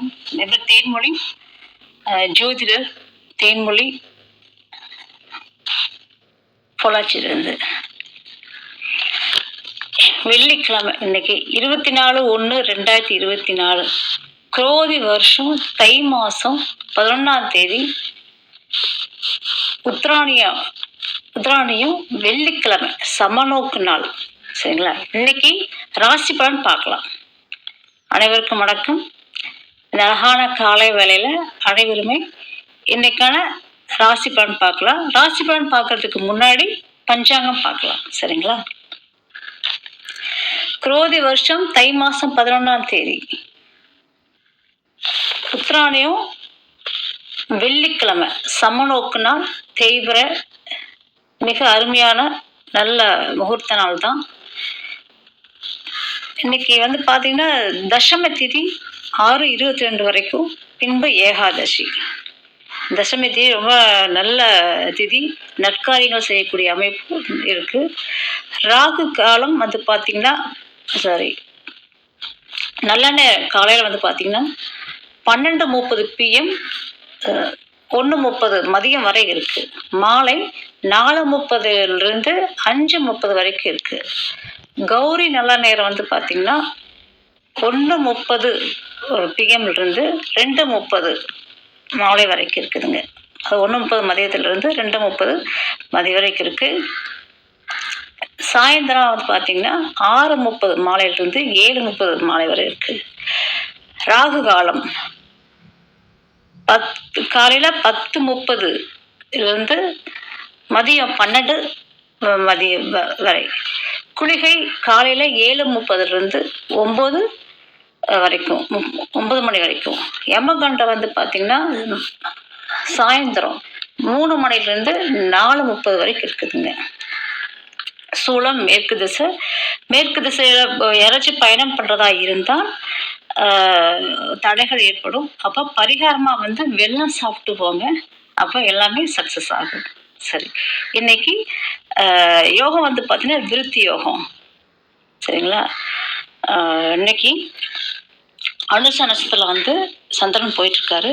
வணக்கம். என் தேன்மொழி ஜோதிடர் தேன்மொழி பொள்ளாச்சியிலிருந்து. வெள்ளிக்கிழமை இன்னைக்கு இருபத்தி நாலு ஒன்று ரெண்டாயிரத்தி இருபத்தி நாலு. குரோதி வருஷம் தை மாதம் பதினொன்றாம் தேதி. உத்ராணியம் உத்ராணியம் வெள்ளிக்கிழமை சமநோக்கு நாள். சரிங்களா? இன்னைக்கு ராசி பலன் பார்க்கலாம். அனைவருக்கும் வணக்கம். இந்த அழகான காலை வேலையில் அனைவருமே இன்னைக்கான ராசி பலன் பார்க்கலாம். ராசி பலன் பார்க்கறதுக்கு முன்னாடி பஞ்சாங்கம் பார்க்கலாம். சரிங்களா? குரோதி வருஷம் தை மாதம் பதினொன்றாம் தேதி. உத்ராணியம் வெள்ளிக்கிழமை சமநோக்கு நாள் தேய்பிர மிக அருமையான நல்ல முகூர்த்த நாள் தான் இன்னைக்கு வந்து பார்த்தீங்கன்னா தசம திதி ஆறு இருபத்தி ரெண்டு வரைக்கும் பின்பு ஏகாதசி. தசமி திதி ரொம்ப நல்ல திதி. நற்காரியங்கள் செய்யக்கூடிய அமைப்பு இருக்கு. ராகு காலம் வந்து பார்த்தீங்கன்னா சாரி நல்லெண்ணெய் காலையில் வந்து பார்த்தீங்கன்னா பன்னெண்டு முப்பது பிஎம் ஒன்று முப்பது மதியம் வரை இருக்குது மாலை நாலு முப்பதுலேருந்து அஞ்சு முப்பது வரைக்கும் இருக்குது கௌரி நல்ல நேரம் வந்து பார்த்தீங்கன்னா ஒன்று முப்பது பிஎம்லேருந்து ரெண்டு முப்பது மாலை வரைக்கும் இருக்குதுங்க. அது ஒன்று முப்பது மதியத்துலேருந்து ரெண்டு முப்பது மதியம் வரைக்கும் இருக்குது சாயந்தரம் வந்து பார்த்தீங்கன்னா ஆறு முப்பது மாலையிலிருந்து ஏழு முப்பது மாலை வரை இருக்குது ராகு காலம் பத்து காலையில் பத்து முப்பது இருந்து மதியம் பன்னெண்டு மதியம் வ- வரை. குளிகை காலையில் ஏழு முப்பதுலேருந்து ஒம்பது வரைக்கும். ஒம்பது மணி வரைக்கும். யமகண்டம் வந்து பார்த்திங்கன்னா சாயந்தரம் மூணு மணிலேருந்து நாலு முப்பது வரைக்கும் இருக்குதுங்க. சூளம் மேற்கு திசை. மேற்கு திசையில் யாராச்சும் பயணம் பண்ணுறதா இருந்தால் தடைகள் ஏற்படும். அப்போ பரிகாரமாக வந்து வெள்ளம் சாப்பிட்டு போங்க. அப்போ எல்லாமே சக்ஸஸ் ஆகும். சரி. இன்னைக்கு ஆஹ், யோகம் வந்து பார்த்தீங்கன்னா விருத்தி யோகம். சரிங்களா? ஆஹ், இன்னைக்கு அனுச நட்சத்திரத்தில் வந்து சந்திரன் போயிட்டுருக்காரு.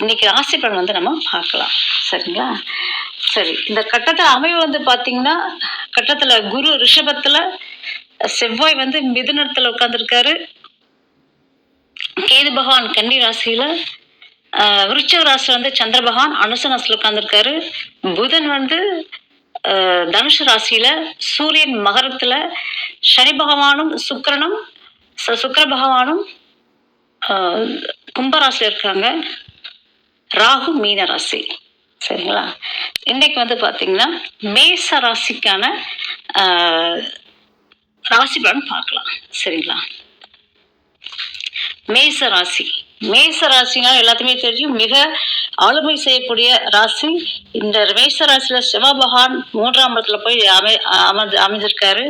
இன்னைக்கு ராசி பலன் வந்து நம்ம பார்க்கலாம். சரிங்களா? சரி இந்த கட்டத்தில் அமைவு வந்து பார்த்தீங்கன்னா கட்டத்தில் குரு ரிஷபத்தில் செவ்வாய் வந்து மிதுனத்தில் உட்காந்துருக்காரு கேது பகவான் கன்னி ராசியில் விருச்சக ராசி வந்து சந்திர பகவான் அனுச ராசியில் உட்காந்துருக்காரு புதன் வந்து தனுஷ ராசியில சூரியன் மகரத்துல சனி பகவானும் சுக்கிரனும் சுக்கர பகவானும் கும்பராசியில் இருக்காங்க. ராகு மீன ராசி. சரிங்களா? இன்னைக்கு வந்து பார்த்தீங்கன்னா மேச ராசிக்கான ஆஹ், ராசி பலன் பார்க்கலாம். சரிங்களா? மேச ராசி. மேச ராசினா எல்லாத்துக்குமே தெரியும் மிக ஆளுமை செய்யக்கூடிய ராசி. இந்த மேச ராசியில சிவபகவான் மூன்றாம் இடத்துல போய் அமை அமர்ந்து அமைஞ்சிருக்காரு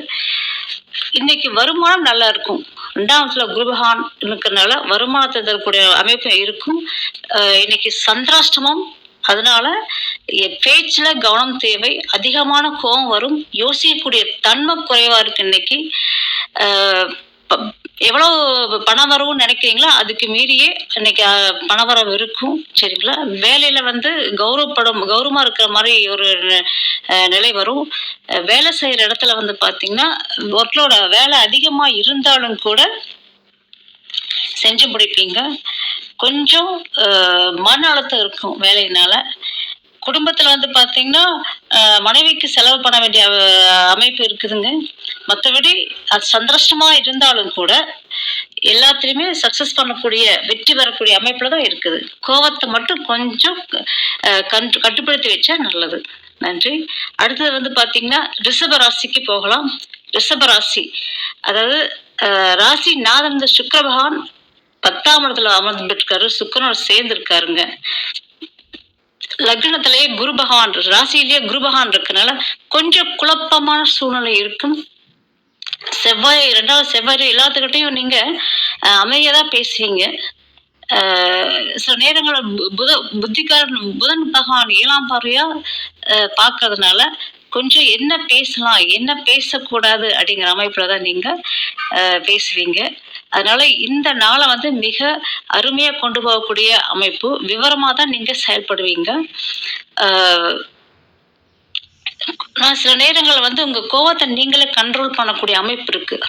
இன்னைக்கு வருமானம் நல்லா இருக்கும். ரெண்டாம் இடத்துல குருபகான் இருக்கிறதுனால வருமானத்தை தரக்கூடிய அமைப்பு இருக்கும். இன்னைக்கு சந்திராஷ்டமம். அதனால பேச்சுல கவனம் தேவை. அதிகமான கோபம் வரும். யோசிக்கக்கூடிய தன்மை குறைவா இருக்கு இன்னைக்கு. எவ்வளவு பணம் வரவும் நினைக்கிறீங்களோ அதுக்கு மீறியே இன்னைக்கு பண வரவு இருக்கும் சரிங்களா? வேலையில வந்து கௌரவப்படும் கௌரவமா இருக்கிற மாதிரி ஒரு நிலை வரும். வேலை செய்யற இடத்துல வந்து பாத்தீங்கன்னா ஒர்க்லோட வேலை அதிகமா இருந்தாலும் கூட செஞ்சு முடிப்பீங்க. கொஞ்சம் மன அழுத்தம் இருக்கும் வேலையினால. குடும்பத்தில் வந்து பார்த்தீங்கன்னா மனைவிக்கு செலவு பண்ண வேண்டிய அமைப்பு இருக்குதுங்க. மற்றபடி அது சந்திரஷ்டமாக இருந்தாலும் கூட எல்லாத்துலேயுமே சக்ஸஸ் பண்ணக்கூடிய வெற்றி பெறக்கூடிய அமைப்பில் தான் இருக்குது. கோவத்தை மட்டும் கொஞ்சம் கண்டு கட்டுப்படுத்தி வச்சா நல்லது. நன்றி. அடுத்தது வந்து பார்த்தீங்கன்னா ரிஷப ராசிக்கு போகலாம். ரிஷப ராசி அதாவது ராசி நாதன் சுக்கர பகவான் பத்தாம் இடத்துல அமர்ந்துருக்காரு. சுக்கரனோட சேர்ந்து இருக்காருங்க லக்னத்திலேயே குரு பகவான் ராசியிலேயே குரு பகவான் இருக்கனால கொஞ்சம் குழப்பமான சூழ்நிலை இருக்கும். செவ்வாய் ரெண்டாவது செவ்வாய் எல்லாத்துக்கிட்டையும் நீங்க அஹ், அமைதியா பேசுவீங்க. சில நேரங்களில் புத புத்திக்காரன் புதன் பகவான் ஏழாம் பார்வையா பார்க்கறதுனால கொஞ்சம் என்ன பேசலாம் என்ன பேசக்கூடாது அப்படிங்கிற அமைப்புல தான் நீங்க பேசுவீங்க. அதனால இந்த நாளை வந்து மிக அருமையாக கொண்டு போகக்கூடிய அமைப்பு. விவரமாக தான் நீங்கள் செயல்படுவீங்க நான் சில நேரங்களில் வந்து உங்கள் கோவத்தை நீங்களே கண்ட்ரோல் பண்ணக்கூடிய அமைப்பு இருக்குது